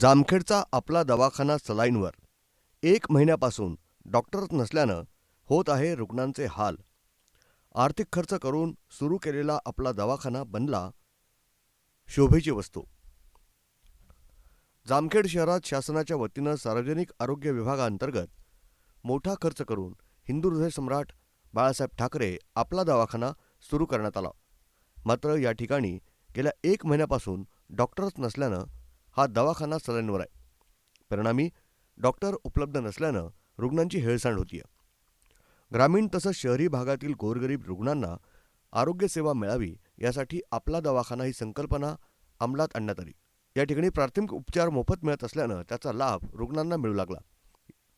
जामखेडचा आपला दवाखाना सलाईनवर. एक महिन्यापासून डॉक्टरच नसल्यानं होत आहे रुग्णांचे हाल. आर्थिक खर्च करून सुरू केलेला आपला दवाखाना बनला शोभेची वस्तू. जामखेड शहरात शासनाच्या वतीनं सार्वजनिक आरोग्य विभागाअंतर्गत मोठा खर्च करून हिंदू हृदय सम्राट बाळासाहेब ठाकरे आपला दवाखाना सुरू करण्यात आला. मात्र या ठिकाणी गेल्या एक महिन्यापासून डॉक्टरच नसल्यानं हा दवाखाना सलाईनवर आहे. परिणामी डॉक्टर उपलब्ध नसल्यानं रुग्णांची हेळसांड होती ग्रामीण तसंच शहरी भागातील गोरगरीब रुग्णांना आरोग्यसेवा मिळावी यासाठी आपला दवाखाना ही संकल्पना अंमलात आणण्यात आली. या ठिकाणी प्राथमिक उपचार मोफत मिळत असल्यानं त्याचा लाभ रुग्णांना मिळू लागला.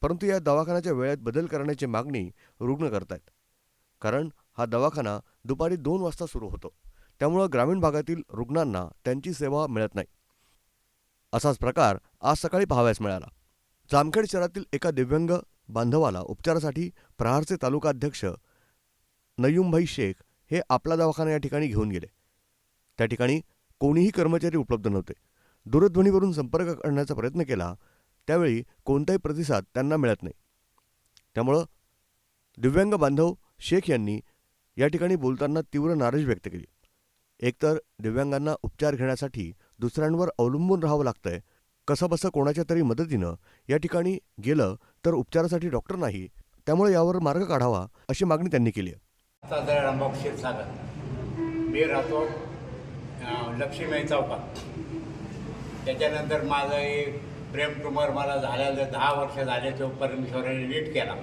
परंतु या दवाखान्याच्या वेळेत बदल करण्याची मागणी रुग्ण करतायत. कारण हा दवाखाना दुपारी दोन वाजता सुरू होतो. त्यामुळं ग्रामीण भागातील रुग्णांना त्यांची सेवा मिळत नाही. असाच प्रकार आज सकाळी पाहावयास मिळाला. जामखेड शहरातील एका दिव्यांग बांधवाला उपचारासाठी प्रहारचे तालुका अध्यक्ष शेख हे आपला दवाखाना या ठिकाणी घेऊन गेले. त्या ठिकाणी कोणीही कर्मचारी उपलब्ध नव्हते. दूरध्वनीवरून संपर्क करण्याचा प्रयत्न केला त्यावेळी कोणताही प्रतिसाद त्यांना मिळत नाही. त्यामुळं दिव्यांग बांधव शेख यांनी या ठिकाणी बोलताना तीव्र नाराजी व्यक्त केली. एकतर दिव्यांगांना उपचार घेण्यासाठी दुसऱ्यांवर अवलंबून राहावं लागतंय. कसं बसं कोणाच्या तरी मदतीनं या ठिकाणी गेलं तर उपचारासाठी डॉक्टर नाही त्यामुळे यावर मार्ग काढावा अशी मागणी त्यांनी केली आहे. मी राहतो लक्ष्मीबाई चौकात. त्याच्यानंतर माझं एक प्रेम ट्युमर मला झाल्याचं दहा वर्ष झाले तो परमेश्वराने नीट केला.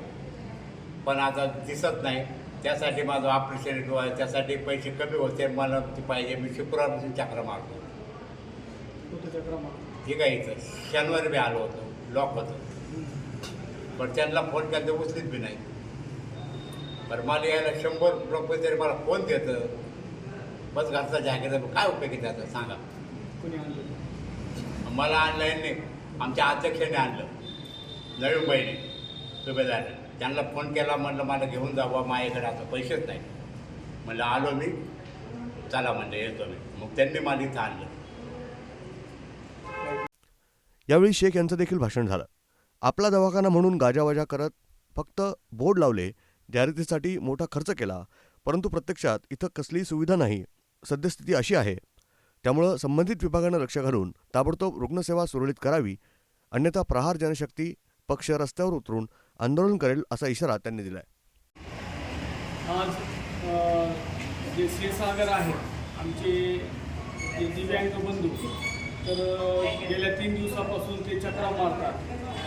पण आता दिसत नाही. त्यासाठी माझं ऑपरेशन किंवा त्यासाठी पैसे कमी होते मला ती पाहिजे मी शुक्रवारपासून चक्र मारतो. ठीक आहे इथं? शनिवारी बी आलो होतो. लॉक होतं. पण त्यांना फोन केला उचलीत बी नाही. बरं मला यायला शंभर रुपये तरी मला फोन देतं? बस घरचा जॅकेट काय उपयोग आहे त्याचा? सांगा. कोणी आणलं? मला आणलं यांनी. आमच्या अध्यक्षाने आणलं. नवीन बहिणी सुभेदारने त्यांना फोन केला म्हणलं मला घेऊन जावं माझ्याकडे आता पैसेच नाही. म्हणलं आलो मी. चला म्हणलं येतो मी. मग त्यांनी मला इथं आणलं. यावेळी शेख यांचं देखील भाषण झालं. आपला दवाखाना म्हणून गाजावाजा करत फक्त बोर्ड लावले जाहिरातीसाठी मोठा खर्च केला परंतु प्रत्यक्षात इथं कसलीही सुविधा नाही. सद्यस्थिती अशी आहे. त्यामुळं संबंधित विभागानं लक्ष घालून ताबडतोब रुग्णसेवा सुरळीत करावी अन्यथा प्रहार जनशक्ती पक्ष रस्त्यावर उतरून आंदोलन करेल असा इशारा त्यांनी दिला आज आमचे जे दिव्यांग बंधू तर गेल्या तीन दिवसापासून ते चक्रा मारतात.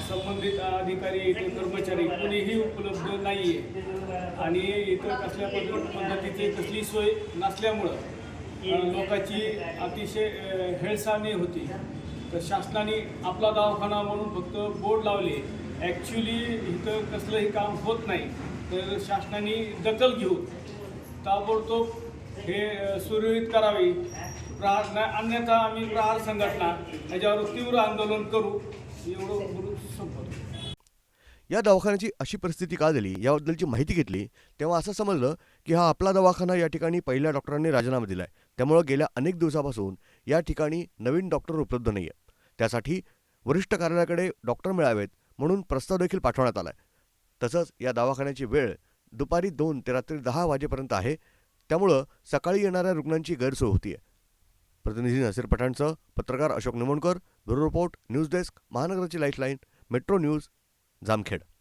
संबंधित अधिकारी कर्मचारी कोणीही उपलब्ध नाही आहे आणि इथं कसल्या पद्धतीची कसली सोय नसल्यामुळं लोकांची अतिशय हेळसाणी होती. तर शासनाने आपला दवाखाना म्हणून फक्त बोर्ड लावले. ॲक्च्युली इथं कसलंही काम होत नाही. तर शासनाने दखल घेऊन ताबडतोब हे सुरळीत करावे. प्रहार नाही अन्यथा आम्ही प्रहार संघटना याच्यावर तीव्र आंदोलन करू. एवढं बोलून संपवतो या दवाखान्याची अशी परिस्थिती का झाली याबद्दलची माहिती घेतली तेव्हा असं समजलं की हा आपला दवाखाना या ठिकाणी पहिल्या डॉक्टरांनी राजीनामा दिला आहे त्यामुळं गेल्या अनेक दिवसापासून या ठिकाणी नवीन डॉक्टर उपलब्ध नाही आहे त्यासाठी वरिष्ठ कार्यालयाकडे डॉक्टर मिळावेत म्हणून प्रस्ताव देखील पाठवण्यात आहे तसंच या दवाखान्याची वेळ दुपारी दोन ते रात्री दहा वाजेपर्यंत आहे. त्यामुळं सकाळी येणाऱ्या रुग्णांची गैरसोय होती आहे प्रतिनिधी नसीर पठाणचं पत्रकार Ashok Nimonkar bureau report news desk महानगराची lifeline metro news Jamkhed.